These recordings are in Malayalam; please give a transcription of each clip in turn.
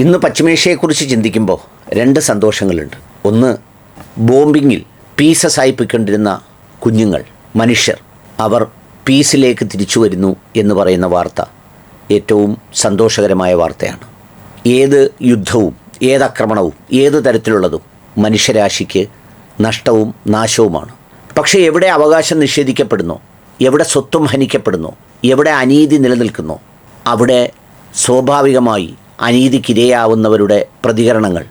ഇന്ന് പശ്ചിമേഷ്യയെക്കുറിച്ച് ചിന്തിക്കുമ്പോൾ രണ്ട് സന്തോഷങ്ങളുണ്ട്. ഒന്ന് ബോംബിങ്ങിൽ പീസസ് ആയി പോയിക്കൊണ്ടിരുന്ന കുഞ്ഞുങ്ങൾ മനുഷ്യർ അവർ പീസിലേക്ക് തിരിച്ചു വരുന്നു എന്ന് പറയുന്ന വാർത്ത ഏറ്റവും സന്തോഷകരമായ വാർത്തയാണ്. ഏത് യുദ്ധവും ഏത് ആക്രമണവും ഏത് തരത്തിലുള്ളതും മനുഷ്യരാശിക്ക് നഷ്ടവും നാശവുമാണ്. പക്ഷേ എവിടെ അവകാശം നിഷേധിക്കപ്പെടുന്നു എവിടെ സ്വത്വം ഹനിക്കപ്പെടുന്നു എവിടെ അനീതി നിലനിൽക്കുന്നു അവിടെ സ്വാഭാവികമായി അനീതിക്കിരയാവുന്നവരുടെ പ്രതികരണങ്ങൾ.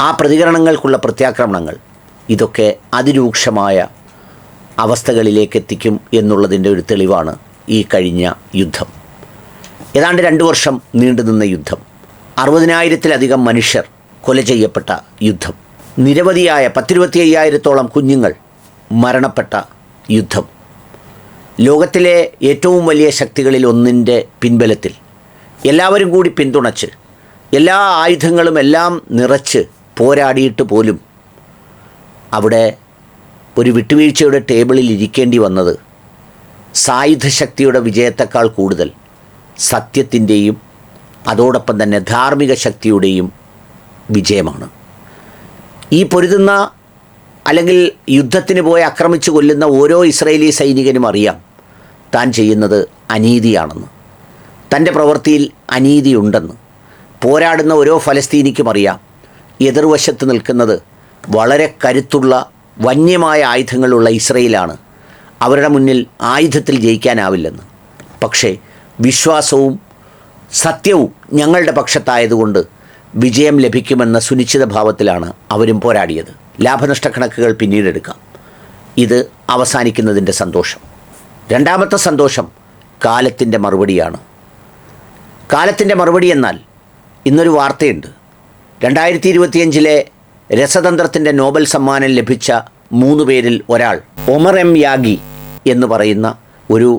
ആ പ്രതികരണങ്ങൾക്കുള്ള പ്രത്യാക്രമണങ്ങൾ ഇതൊക്കെ അതിരൂക്ഷമായ അവസ്ഥകളിലേക്ക് എത്തിക്കും എന്നുള്ളതിന്റെ ഒരു തെളിവാണ് ഈ കഴിഞ്ഞ യുദ്ധം. ഏതാണ്ട് രണ്ട് വർഷം നീണ്ടുനിന്ന യുദ്ധം. അറുപതിനായിരത്തിലധികം മനുഷ്യർ കൊല ചെയ്യപ്പെട്ട യുദ്ധം. നിരവധിയായ പത്തിരുപത്തി അയ്യായിരത്തോളം കുഞ്ഞുങ്ങൾ മരണപ്പെട്ട യുദ്ധം. ലോകത്തിലെ ഏറ്റവും വലിയ ശക്തികളിൽ ഒന്നിന്റെ പിൻബലത്തിൽ എല്ലാവരും കൂടി പിന്തുണച്ച് എല്ലാ ആയുധങ്ങളും എല്ലാം നിറച്ച് പോരാടിയിട്ട് പോലും അവിടെ ഒരു വിട്ടുവീഴ്ചയുടെ ടേബിളിൽ ഇരിക്കേണ്ടി വന്നത് സായുധശക്തിയുടെ വിജയത്തെക്കാൾ കൂടുതൽ സത്യത്തിന്റെയും അതോടൊപ്പം തന്നെ ധാർമ്മിക ശക്തിയുടെയും വിജയമാണ്. ഈ പൊരുതുന്ന അല്ലെങ്കിൽ യുദ്ധത്തിന് പോയി ആക്രമിച്ചു കൊല്ലുന്ന ഓരോ ഇസ്രയേലി സൈനികനും അറിയാം താൻ ചെയ്യുന്നത് അനീതിയാണെന്ന്. തന്റെ പ്രവൃത്തിയിൽ അനീതിയുണ്ടെന്ന്. പോരാടുന്ന ഓരോ ഫലസ്തീനിക്കും അറിയാം. എതിർവശത്ത് നിൽക്കുന്നത് വളരെ കരുത്തുള്ള വന്യമായ ആയുധങ്ങളുള്ള ഇസ്രയേലാണ്. അവരുടെ മുന്നിൽ ആയുധത്തിൽ ജയിക്കാനാവില്ലെന്ന്. പക്ഷേ വിശ്വാസവും സത്യവും ഞങ്ങളുടെ പക്ഷത്തായതുകൊണ്ട് വിജയം ലഭിക്കുമെന്ന സുനിശ്ചിത ഭാവത്തിലാണ് അവരും പോരാടിയത്. ലാഭനഷ്ട കണക്കുകൾ പിന്നീട് എടുക്കാം. ഇത് അവസാനിക്കുന്നതിന്റെ സന്തോഷം. രണ്ടാമത്തെ സന്തോഷം കാലത്തിന്റെ മറുപടിയാണ്. കാലത്തിന്റെ മറുപടി എന്നാൽ ഇന്നൊരു വാർത്തയുണ്ട്. രണ്ടായിരത്തി ഇരുപത്തിയഞ്ചിലെ രസതന്ത്രത്തിന്റെ നോബൽ സമ്മാനം ലഭിച്ച മൂന്ന് പേരിൽ ഒരാൾ ഒമർ എം യാഗി എന്ന് പറയുന്ന ഒരു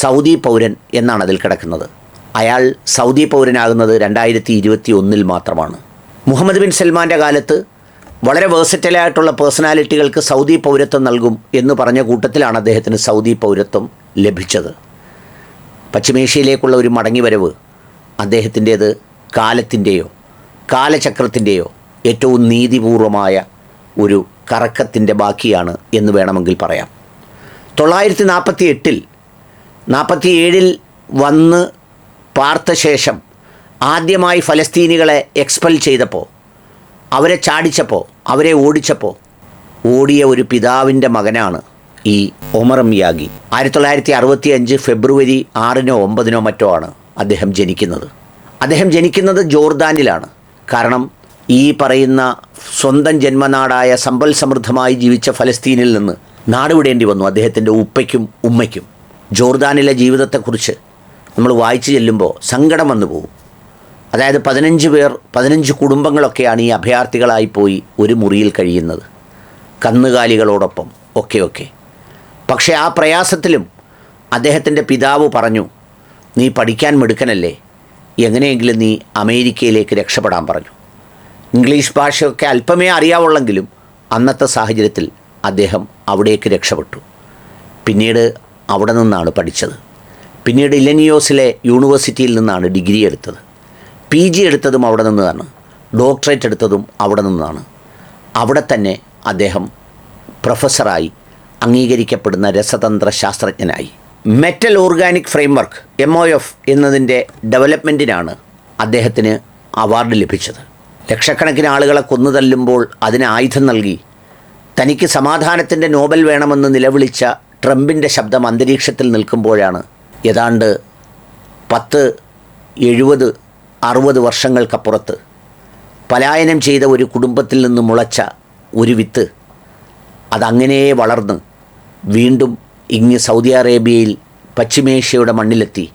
സൗദി പൗരൻ എന്നാണ് അതിൽ കിടക്കുന്നത്. അയാൾ സൗദി പൗരനാകുന്നത് രണ്ടായിരത്തി ഇരുപത്തി ഒന്നിൽ മാത്രമാണ്. മുഹമ്മദ് ബിൻ സൽമാന്റെ കാലത്ത് വളരെ വേഴ്സറ്റലായിട്ടുള്ള പേഴ്സണാലിറ്റികൾക്ക് സൗദി പൗരത്വം നൽകും എന്ന് പറഞ്ഞ കൂട്ടത്തിലാണ് അദ്ദേഹത്തിന് സൗദി പൗരത്വം ലഭിച്ചത്. പശ്ചിമേഷ്യയിലേക്കുള്ള ഒരു മടങ്ങിവരവ് അദ്ദേഹത്തിന്റേത് കാലത്തിന്റെയോ കാലചക്രത്തിന്റെയോ ഏറ്റവും നീതിപൂർവമായ ഒരു കറക്കത്തിന്റെ ബാക്കിയാണ് എന്ന് വേണമെങ്കിൽ പറയാം. തൊള്ളായിരത്തി നാൽപ്പത്തി എട്ടിൽ നാൽപ്പത്തി ഏഴിൽ വന്ന് പാർത്ത ശേഷം ആദ്യമായി ഫലസ്തീനികളെ എക്സ്പെൽ ചെയ്തപ്പോൾ അവരെ ചാടിച്ചപ്പോൾ അവരെ ഓടിച്ചപ്പോൾ ഓടിയ ഒരു പിതാവിന്റെ മകനാണ് ഈ ഒമറം യാഗി ആയിരത്തി തൊള്ളായിരത്തി അറുപത്തി അഞ്ച് ഫെബ്രുവരി ആറിനോ ഒമ്പതിനോ മറ്റോ ആണ് അദ്ദേഹം ജനിക്കുന്നത്. അദ്ദേഹം ജനിക്കുന്നത് ജോർദാനിലാണ്. കാരണം ഈ പറയുന്ന സ്വന്തം ജന്മനാടായ സമ്പൽ സമൃദ്ധമായി ജീവിച്ച ഫലസ്തീനിൽ നിന്ന് നാടുവിടേണ്ടി വന്നു അദ്ദേഹത്തിന്റെ ഉപ്പയ്ക്കും ഉമ്മയ്ക്കും. ജോർദാനിലെ ജീവിതത്തെക്കുറിച്ച് നമ്മൾ വായിച്ചു ചെല്ലുമ്പോൾ സങ്കടം വന്നു പോകും. അതായത് പതിനഞ്ച് പേർ പതിനഞ്ച് കുടുംബങ്ങളൊക്കെയാണ് ഈ അഭയാർത്ഥികളായി പോയി ഒരു മുറിയിൽ കഴിയുന്നത്. കന്നുകാലികളോടൊപ്പം ഒക്കെ ഒക്കെ. പക്ഷേ ആ പ്രയാസത്തിലും അദ്ദേഹത്തിന്റെ പിതാവ് പറഞ്ഞു നീ പഠിക്കാൻ മിടുക്കനല്ലേ? എങ്ങനെയെങ്കിലും നീ അമേരിക്കയിലേക്ക് രക്ഷപ്പെടാൻ പറഞ്ഞു. ഇംഗ്ലീഷ് ഭാഷയൊക്കെ അല്പമേ അറിയാവുള്ളെങ്കിലും അന്നത്തെ സാഹചര്യത്തിൽ അദ്ദേഹം അവിടേക്ക് രക്ഷപ്പെട്ടു. പിന്നീട് അവിടെ നിന്നാണ് പഠിച്ചത്. പിന്നീട് ഇലനിയോസിലെ യൂണിവേഴ്സിറ്റിയിൽ നിന്നാണ് ഡിഗ്രി എടുത്തത്. പി ജി എടുത്തതും അവിടെ നിന്നാണ്. ഡോക്ടറേറ്റ് എടുത്തതും അവിടെ നിന്നാണ്. അവിടെ തന്നെ അദ്ദേഹം പ്രൊഫസറായി അംഗീകരിക്കപ്പെടുന്ന രസതന്ത്ര ശാസ്ത്രജ്ഞനായി metal organic framework M O F എന്നതിന്റെ ഡെവലപ്മെന്റിനാണ് അദ്ദേഹത്തിന് അവാർഡ് ലഭിച്ചത്. ലക്ഷക്കണക്കിന് ആളുകളെ കൊന്നു തല്ലുമ്പോൾ അതിന് ആയുധം നൽകി. തനിക്ക് സമാധാനത്തിന്റെ നോബൽ വേണമെന്ന് നിലവിളിച്ച ട്രംപിന്റെ ശബ്ദം അന്തരീക്ഷത്തിൽ നിൽക്കുമ്പോഴാണ് ഏതാണ്ട് പത്ത് എഴുപത് അറുപത് വർഷങ്ങൾക്കപ്പുറത്ത് പലായനം ചെയ്ത ഒരു കുടുംബത്തിൽ നിന്ന് മുളച്ച ഒരു വിത്ത് അതങ്ങനെ വളർന്ന് വീണ്ടും ഇങ്ങ് സൗദി അറേബ്യയിൽ പശ്ചിമേഷ്യയുടെ മണ്ണിലെത്തി.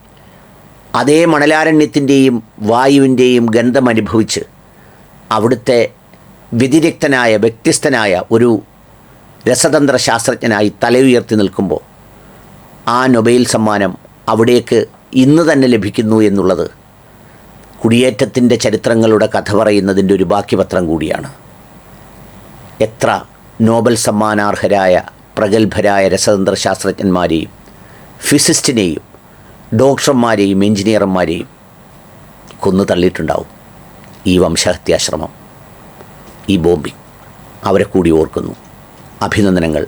അതേ മണലാരണ്യത്തിന്റെയും വായുവിന്റെയും ഗന്ധം അനുഭവിച്ച് അവിടുത്തെ വ്യതിരിക്തനായ വ്യത്യസ്തനായ ഒരു രസതന്ത്ര ശാസ്ത്രജ്ഞനായി തലയുയർത്തി നിൽക്കുമ്പോൾ ആ നൊബൈൽ സമ്മാനം അവിടേക്ക് ഇന്ന് തന്നെ ലഭിക്കുന്നു എന്നുള്ളത് കുടിയേറ്റത്തിന്റെ ചരിത്രങ്ങളുടെ കഥ പറയുന്നതിന്റെ ഒരു ബാക്കിപത്രം കൂടിയാണ്. എത്ര നോബൽ സമ്മാനാർഹരായ പ്രഗത്ഭരായ രസതന്ത്ര ശാസ്ത്രജ്ഞന്മാരെയും ഫിസിസ്റ്റിനെയും ഡോക്ടർമാരെയും എഞ്ചിനീയർമാരെയും കൊന്നു തള്ളിയിട്ടുണ്ടാവും ഈ വംശഹത്യാശ്രമം. ഈ ബോംബിംഗ് അവരെ കൂടി ഓർക്കുന്നു. അഭിനന്ദനങ്ങൾ.